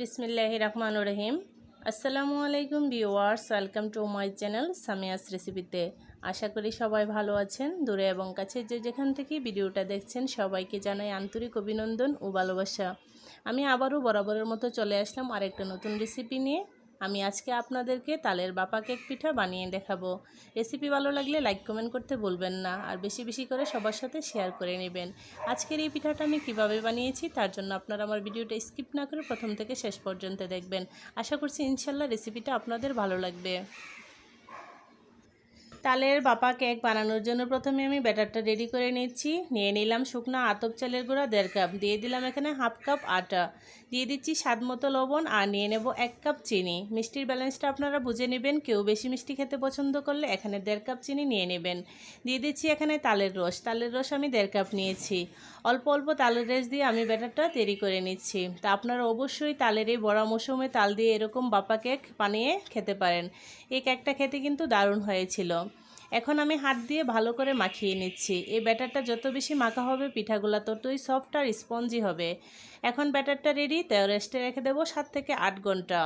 বিসমিল্লাহ রহমান রহিম। আসসালামু আলাইকুম viewers welcome to my channel Samia's রেসিপিতে। আশা করি সবাই ভালো আছেন, দূরে এবং কাছে যে যেখান থেকে ভিডিওটা দেখছেন সবাইকে জানাই আন্তরিক অভিনন্দন ও ভালোবাসা। আমি আবারও বরাবরের মতো চলে আসলাম আরেকটা নতুন রেসিপি নিয়ে। আমি আজকে আপনাদেরকে তালের বাপা কেক পিঠা বানিয়ে দেখাবো। রেসিপি ভালো লাগলে লাইক, কমেন্ট করতে বলবেন না। আর বেশি বেশি করে সবার সাথে শেয়ার করে নেবেন। আজকের এই পিঠাটা আমি কীভাবে বানিয়েছি তার জন্য আপনারা আমার ভিডিওটা স্কিপ না করে প্রথম থেকে শেষ পর্যন্ত দেখবেন। আশা করছি ইনশাল্লাহ রেসিপিটা আপনাদের ভালো লাগবে। তালের বাপা কেক বানানোর জন্য প্রথমে আমি ব্যাটারটা রেডি করে নিচ্ছি। নিয়ে নিলাম শুকনো আতপ চালের গুঁড়া, দেড় কাপ। দিয়ে দিলাম এখানে হাফ কাপ আটা। দিয়ে দিচ্ছি স্বাদ মতো লবণ আর নিয়ে নেব এক কাপ চিনি। মিষ্টির ব্যালেন্সটা আপনারা বুঝে নেবেন। কেউ বেশি মিষ্টি খেতে পছন্দ করলে এখানে দেড় কাপ চিনি নিয়ে নেবেন। দিয়ে দিচ্ছি এখানে তালের রস। তালের রস আমি দেড় কাপ নিয়েছি। অল্প অল্প তালের রস দিয়ে আমি ব্যাটারটা তৈরি করে নিচ্ছি। তা আপনারা অবশ্যই তালের এই বড়া মৌসুমে তাল দিয়ে এরকম বাপা কেক বানিয়ে খেতে পারেন। এই কেকটা খেতে কিন্তু দারুণ হয়েছিল। এখন আমি হাত দিয়ে ভালো করে মাখিয়ে নিচ্ছি। এই ব্যাটারটা যত বেশি মাখা হবে পিঠাগুলা ততই সফট আর স্পঞ্জি হবে। এখন ব্যাটারটা রেডি তাই রেস্টে রেখে দেবো সাত থেকে আট ঘণ্টা।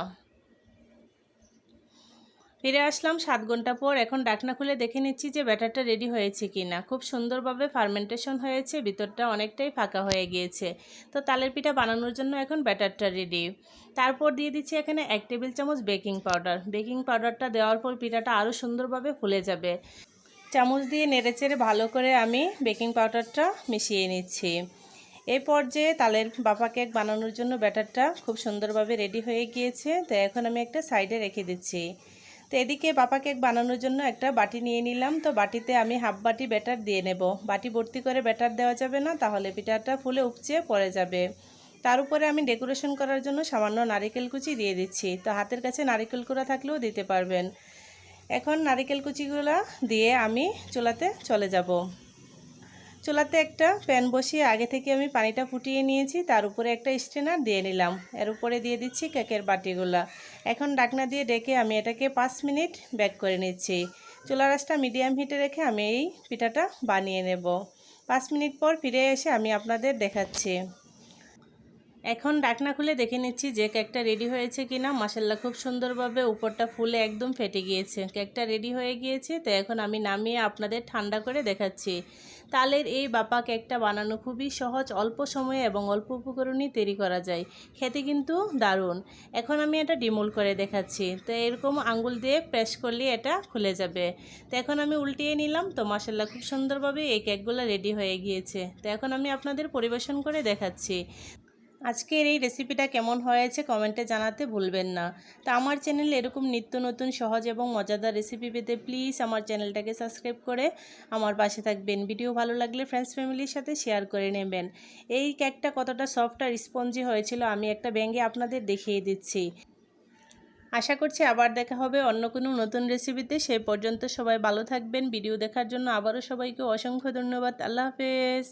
ফিরে আসলাম সাত ঘণ্টা পর। এখন ডাকনা খুলে দেখে নিচ্ছি যে ব্যাটারটা রেডি হয়েছে কি না খুব সুন্দরভাবে ফার্মেন্টেশন হয়েছে, ভিতরটা অনেকটাই ফাঁকা হয়ে গিয়েছে। তো তালের পিঠা বানানোর জন্য এখন ব্যাটারটা রেডি। তারপর দিয়ে দিচ্ছি এখানে এক টেবিল চামচ বেকিং পাউডার। বেকিং পাউডারটা দেওয়ার পর পিঠাটা আরও সুন্দরভাবে ফুলে যাবে। চামচ দিয়ে নেড়েচেড়ে ভালো করে আমি বেকিং পাউডারটা মিশিয়ে নিচ্ছি। এই পর্যায়ে তালের বাপা কেক বানানোর জন্য ব্যাটারটা খুব সুন্দরভাবে রেডি হয়ে গিয়েছে। তো এখন আমি একটা সাইডে রেখে দিচ্ছি। তো এদিকে বাপা কেক বানানোর জন্য একটা বাটি নিয়ে নিলাম। তো বাটিতে আমি হাফ বাটি ব্যাটার দিয়ে নেব। বাটি ভর্তি করে ব্যাটার দেওয়া যাবে না, তাহলে পিঠাটা ফুলে উপচে পড়ে যাবে। তার উপরে আমি ডেকোরেশন করার জন্য সামান্য নারিকেল কুচি দিয়ে দিচ্ছি। তো হাতের কাছে নারিকেল কুড়া থাকলেও দিতে পারবেন। এখন নারিকেল কুচিগুলো দিয়ে আমি চুলাতে চলে যাব। চুলাতে একটা প্যান বসিয়ে আগে থেকে আমি পানিটা ফুটিয়ে নিয়েছি, তার উপরে একটা স্ট্রেনার দিয়ে নিলাম। এর উপরে দিয়ে দিচ্ছি কেকের বাটিগুলা। এখন ডাকনা দিয়ে ডেকে আমি এটাকে পাঁচ মিনিট ব্যাক করে নিচ্ছি। চুলা রাসটা মিডিয়াম হিটে রেখে আমি এই পিঠাটা বানিয়ে নেব। পাঁচ মিনিট পর ফিরে এসে আমি আপনাদের দেখাচ্ছি। এখন ডাকনা খুলে দেখে নিচ্ছি যে কেকটা রেডি হয়েছে কি না মাসাল্লা খুব সুন্দরভাবে উপরটা ফুলে একদম ফেটে গিয়েছে। কেকটা রেডি হয়ে গিয়েছে, তো এখন আমি নামিয়ে আপনাদের ঠান্ডা করে দেখাচ্ছি। তালের এই বাপা কেকটা বানানো খুবই সহজ, অল্প সময়ে এবং অল্প উপকরণই তৈরি করা যায়। খেতে কিন্তু দারুণ। এখন আমি এটা ডিমোল করে দেখাচ্ছি। তো এরকম আঙ্গুল দিয়ে প্রেস করলে এটা খুলে যাবে। তো এখন আমি উল্টিয়ে নিলাম। তো মাসাল্লা খুব সুন্দরভাবে এই কেকগুলো রেডি হয়ে গিয়েছে। তো এখন আমি আপনাদের পরিবেশন করে দেখাচ্ছি। আজকের এই রেসিপিটা কেমন হয়েছে কমেন্টে জানাতে ভুলবেন না। তো আমার চ্যানেলে এরকম নিত্য নতুন সহজ এবং মজাদার রেসিপি পেতে প্লিজ আমার চ্যানেলটাকে সাবস্ক্রাইব করে আমার পাশে থাকবেন। ভিডিও ভালো লাগলে ফ্রেন্ডস ফ্যামিলির সাথে শেয়ার করে নেবেন। এই কেকটা কতটা সফট আর স্পঞ্জি হয়েছিল আমি একটা ব্যাঙ্গে আপনাদের দেখিয়ে দিচ্ছি। আশা করছি আবার দেখা হবে অন্য কোনো নতুন রেসিপিতে সে পর্যন্ত সবাই ভালো থাকবেন। ভিডিও দেখার জন্য আবারও সবাইকে অসংখ্য ধন্যবাদ। আল্লাহ হাফেজ।